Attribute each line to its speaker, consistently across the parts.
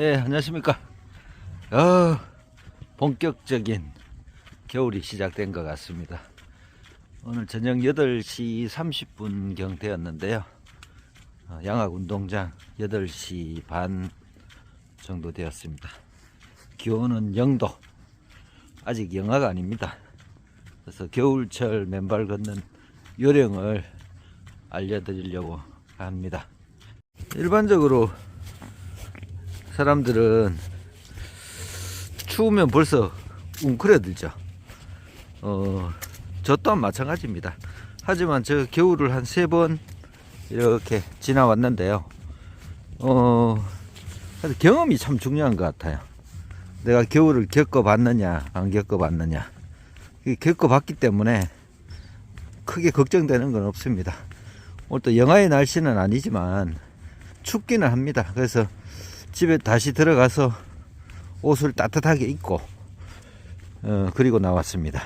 Speaker 1: 예, 안녕하십니까. 어, 본격적인 겨울이 시작된 것 같습니다. 오늘 저녁 8시 30분경 되었는데요. 어, 양학 운동장 8시 반 정도 되었습니다. 기온은 0도. 아직 영하가 아닙니다. 그래서 겨울철 맨발 걷는 요령을 알려드리려고 합니다. 일반적으로 사람들은 추우면 벌써 웅크려들죠. 어, 저 또한 마찬가지입니다. 하지만 저 겨울을 한 세 번 이렇게 지나왔는데요. 어, 경험이 참 중요한 것 같아요. 내가 겨울을 겪어봤느냐, 안 겪어봤느냐. 이 겪어봤기 때문에 크게 걱정되는 건 없습니다. 오늘 또 영하의 날씨는 아니지만 춥기는 합니다. 그래서 집에 다시 들어가서 옷을 따뜻하게 입고 어, 그리고 나왔습니다.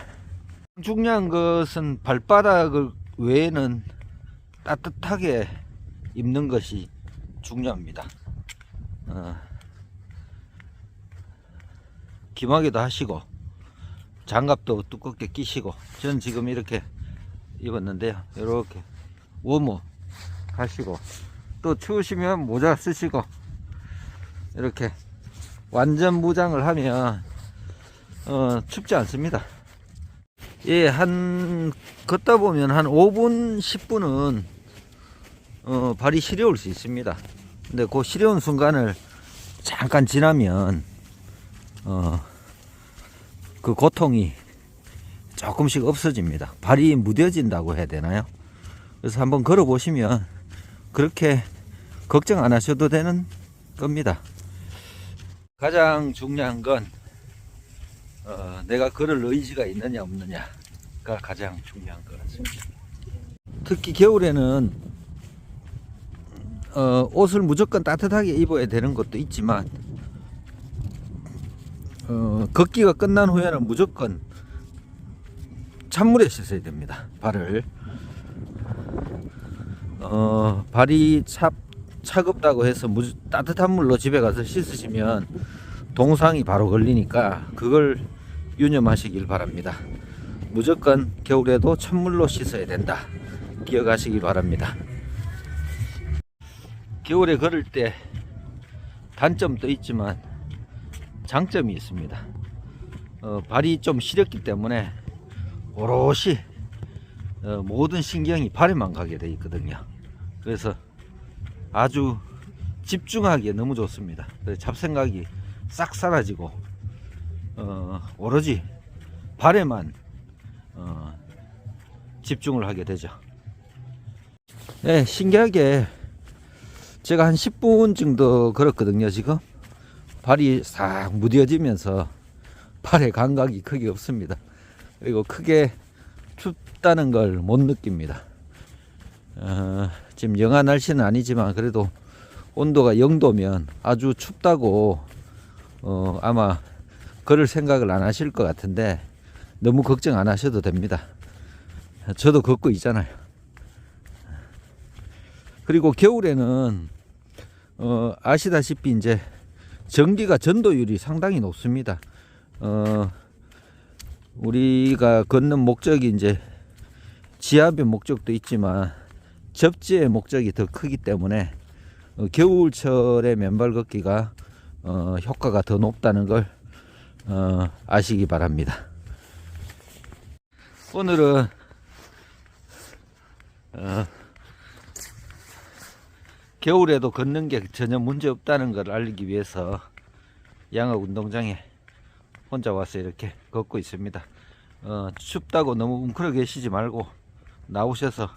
Speaker 1: 중요한 것은 발바닥을 외에는 따뜻하게 입는 것이 중요합니다. 어, 기마개도 하시고 장갑도 두껍게 끼시고 저는 지금 이렇게 입었는데요. 이렇게 워머 하시고 또 추우시면 모자 쓰시고 이렇게 완전 무장을 하면 어, 춥지 않습니다. 예, 한 걷다 보면 한 5분, 10분은 어, 발이 시려울 수 있습니다. 근데 그 시려운 순간을 잠깐 지나면 어, 그 고통이 조금씩 없어집니다. 발이 무뎌진다고 해야 되나요? 그래서 한번 걸어 보시면 그렇게 걱정 안 하셔도 되는 겁니다. 가장 중요한 건 어, 내가 걸을 의지가 있느냐 없느냐가 가장 중요한 것 같습니다. 특히 겨울에는 어, 옷을 무조건 따뜻하게 입어야 되는 것도 있지만 어, 걷기가 끝난 후에는 무조건 찬물에 씻어야 됩니다. 발을 어, 발이 차, 차갑다고 해서 무, 따뜻한 물로 집에 가서 씻으시면 동상이 바로 걸리니까 그걸 유념하시길 바랍니다. 무조건 겨울에도 찬물로 씻어야 된다. 기억하시기 바랍니다. 겨울에 걸을 때 단점도 있지만 장점이 있습니다. 어, 발이 좀 시렸기 때문에 오롯이 어, 모든 신경이 발에만 가게 돼 있거든요. 그래서 아주 집중하기에 너무 좋습니다. 잡생각이 싹 사라지고 어, 오로지 발에만 어, 집중을 하게 되죠. 네, 신기하게 제가 한 10분 정도 걸었거든요, 지금. 발이 싹 무뎌지면서 발에 감각이 크게 없습니다. 그리고 크게 춥다는 걸 못 느낍니다. 어, 지금 영하 날씨는 아니지만 그래도 온도가 0도면 아주 춥다고 어, 아마 그럴 생각을 안 하실 것 같은데 너무 걱정 안 하셔도 됩니다. 저도 걷고 있잖아요. 그리고 겨울에는 어, 아시다시피 이제 전기가 전도율이 상당히 높습니다. 어, 우리가 걷는 목적이 이제 지압의 목적도 있지만 접지의 목적이 더 크기 때문에 어, 겨울철에 맨발 걷기가 어, 효과가 더 높다는 걸 어, 아시기 바랍니다. 오늘은 어, 겨울에도 걷는 게 전혀 문제 없다는 걸 알리기 위해서 양학 운동장에 혼자 와서 이렇게 걷고 있습니다. 어, 춥다고 너무 웅크려 계시지 말고 나오셔서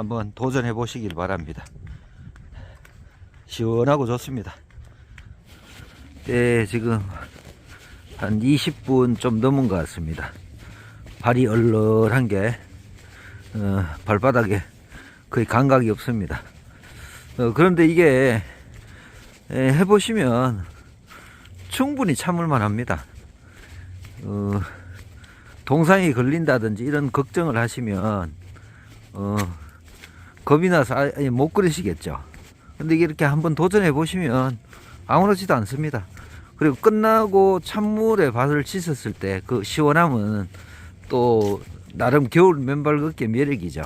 Speaker 1: 한번 도전해 보시길 바랍니다. 시원하고 좋습니다. 네, 지금 한 20분 좀 넘은 것 같습니다. 발이 얼얼한 게 어, 발바닥에 거의 감각이 없습니다. 어, 그런데 이게 에, 해보시면 충분히 참을만 합니다. 어, 동상이 걸린다든지 이런 걱정을 하시면 어, 겁이 나서 아예 못 그러시겠죠. 근데 이렇게 한번 도전해 보시면 아무렇지도 않습니다. 그리고 끝나고 찬물에 발을 씻었을 때 그 시원함은 또 나름 겨울 맨발 걷기 매력이죠.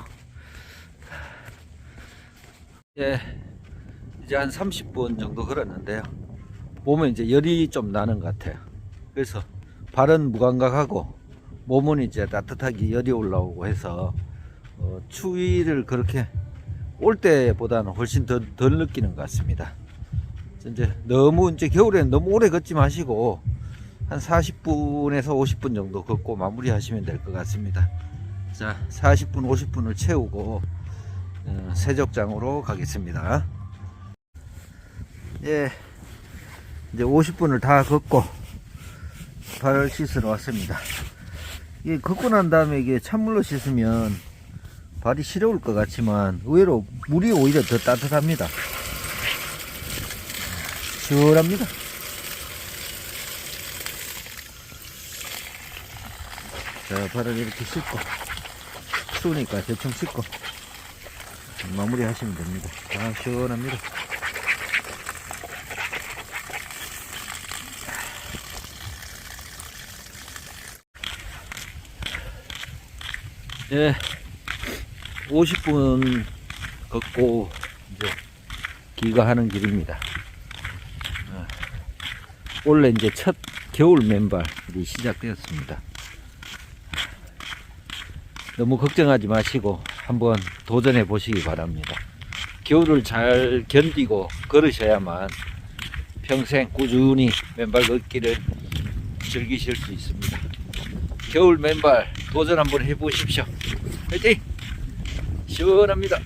Speaker 1: 예, 이제 한 30분 정도 걸었는데요. 몸에 이제 열이 좀 나는 것 같아요. 그래서 발은 무감각하고 몸은 이제 따뜻하게 열이 올라오고 해서 어, 추위를 그렇게 올 때보다는 훨씬 더, 덜 느끼는 것 같습니다. 이제 너무 이제 겨울에는 너무 오래 걷지 마시고 한 40분에서 50분 정도 걷고 마무리 하시면 될 것 같습니다. 자, 40분, 50분을 채우고 어, 세적장으로 가겠습니다. 예, 이제 50분을 다 걷고 발을 씻으러 왔습니다. 이게 걷고 난 다음에 이게 찬물로 씻으면 발이 시려울 것 같지만 의외로 물이 오히려 더 따뜻합니다. 시원합니다. 자, 발을 이렇게 씻고 추우니까 대충 씻고 마무리 하시면 됩니다. 아, 시원합니다. 예, 50분 걷고 이제 귀가하는 길입니다. 어, 원래 이제 첫 겨울 맨발이 시작되었습니다. 너무 걱정하지 마시고 한번 도전해 보시기 바랍니다. 겨울을 잘 견디고 걸으셔야만 평생 꾸준히 맨발 걷기를 즐기실 수 있습니다. 겨울 맨발 도전 한번 해보십시오. 화이팅! 시원합니다.